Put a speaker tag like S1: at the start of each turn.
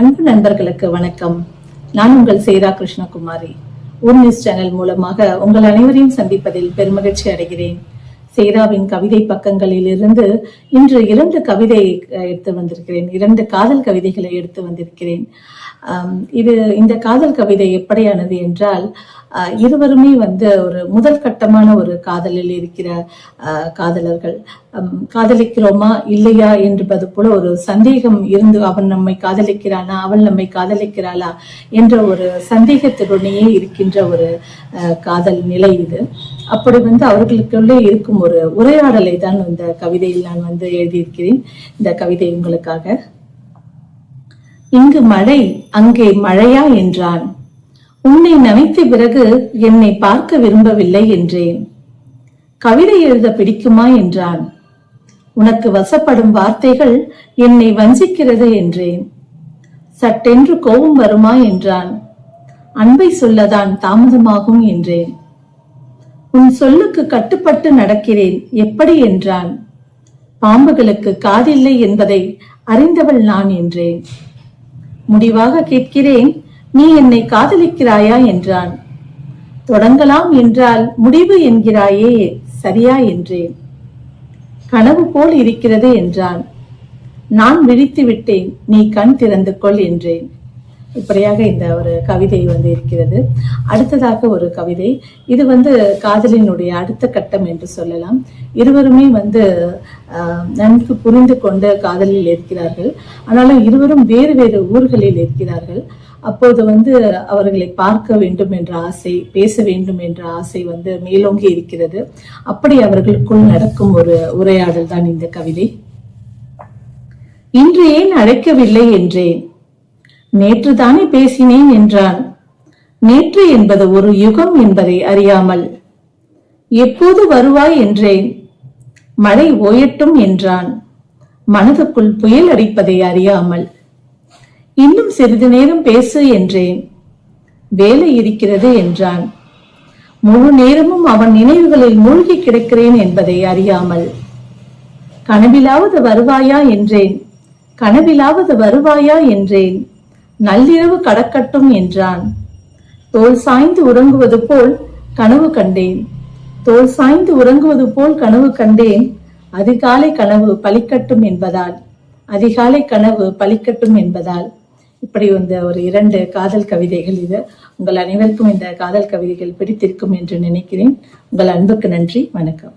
S1: அன்பு நண்பர்களுக்கு வணக்கம். நான் உங்கள் சேரா கிருஷ்ணகுமாரி. ஊர் நியூஸ் சேனல் மூலமாக உங்கள் அனைவரையும் சந்திப்பதில் பெருமகிழ்ச்சி அடைகிறேன். சேராவின் கவிதை பக்கங்களில் இருந்து இன்று இரண்டு கவிதை எடுத்து வந்திருக்கிறேன். இரண்டு காதல் கவிதைகளை எடுத்து வந்திருக்கிறேன். இது இந்த காதல் கவிதை எப்படியானது என்றால் இருவருமே வந்து ஒரு முதல் கட்டமான ஒரு காதலில் இருக்கிற காதலர்கள். காதலிக்கிறோமா இல்லையா என்பது போல ஒரு சந்தேகம் இருந்து அவன் நம்மை காதலிக்கிறானா அவள் நம்மை காதலிக்கிறாளா என்ற ஒரு சந்தேகத்துடனேயே இருக்கின்ற ஒரு காதல் நிலை இது. அப்படி வந்து அவர்களுக்குள்ளே இருக்கும் ஒரு உரையாடலை தான் இந்த கவிதையில் நான் வந்து எழுதியிருக்கிறேன். இந்த கவிதை உங்களுக்காக. இங்கு மழை அங்கே மழையா என்றான். உன்னை நனைத்த பிறகு என்னை பார்க்க விரும்பவில்லை என்றேன். கவிதை எழுத பிடிக்குமா என்றான். உனக்கு வசப்படும் வார்த்தைகள் என்னை வஞ்சிக்கிறது என்றேன். சட்டென்று கோபம் வருமா என்றான். அன்பை சொல்லதான் தாமதமாகும் என்றேன். உன் சொல்லுக்கு கட்டுப்பட்டு நடக்கிறேன் எப்படி என்றான். பாம்புகளுக்கு காதில்லை என்பதை அறிந்தவள் நான் என்றேன். முடிவாக கேட்கிறேன். நீ என்னை காதலிக்கிறாயா என்றான். தொடங்கலாம் என்றால் முடிவு என்கிறாயே சரியா என்றேன். கனவு போல் இருக்கிறது என்றான். நான் விழித்து விட்டேன். நீ கண் திறந்து கொள் என்றேன். இப்படியாக இந்த ஒரு கவிதை வந்து இருக்கிறது. அடுத்ததாக ஒரு கவிதை. இது வந்து காதலினுடைய அடுத்த கட்டம் என்று சொல்லலாம். இருவருமே வந்து நன்கு புரிந்து கொண்டு காதலில் இருக்கிறார்கள். ஆனாலும் இருவரும் வேறு வேறு ஊர்களில் இருக்கிறார்கள். அப்போது வந்து அவர்களை பார்க்க வேண்டும் என்ற ஆசை பேச வேண்டும் என்ற ஆசை வந்து மேலோங்கி இருக்கிறது. அப்படி அவர்களுக்குள் நடக்கும் ஒரு உரையாடல் தான் இந்த கவிதை. இன்று ஏன் அழைக்கவில்லை என்றேன்? நேற்று தானே பேசினேன் என்றான். நேற்று என்பது ஒரு யுகம் என்பதை அறியாமல். எப்போது வருவாய் என்றேன்? மழை ஓயட்டும் என்றான். மனதுக்குள் புயல் அடிப்பதை அறியாமல். இன்னும் சிறிது நேரம் பேசு என்றேன். வேலை இருக்கிறது என்றான். முழு நேரமும் அவன் நினைவுகளில் மூழ்கி கிடக்கிறேன் என்பதை அறியாமல். கனவிலாவது வருவாயா என்றேன். கனவிலாவது வருவாயா என்றேன். நள்ளிரவு கடக்கட்டும் என்றான். தோல் சாய்ந்து உறங்குவது போல் கனவு கண்டேன். தோல் சாய்ந்து உறங்குவது போல் கனவு கண்டேன். அதிகாலை கனவு பலிக்கட்டும் என்பதால். அதிகாலை கனவு பலிக்கட்டும் என்பதால். இப்படி வந்த ஒரு இரண்டு காதல் கவிதைகள் இது. உங்கள் அனைவருக்கும் இந்த காதல் கவிதைகள் பிடித்திருக்கும் என்று நினைக்கிறேன். உங்கள் அன்புக்கு நன்றி. வணக்கம்.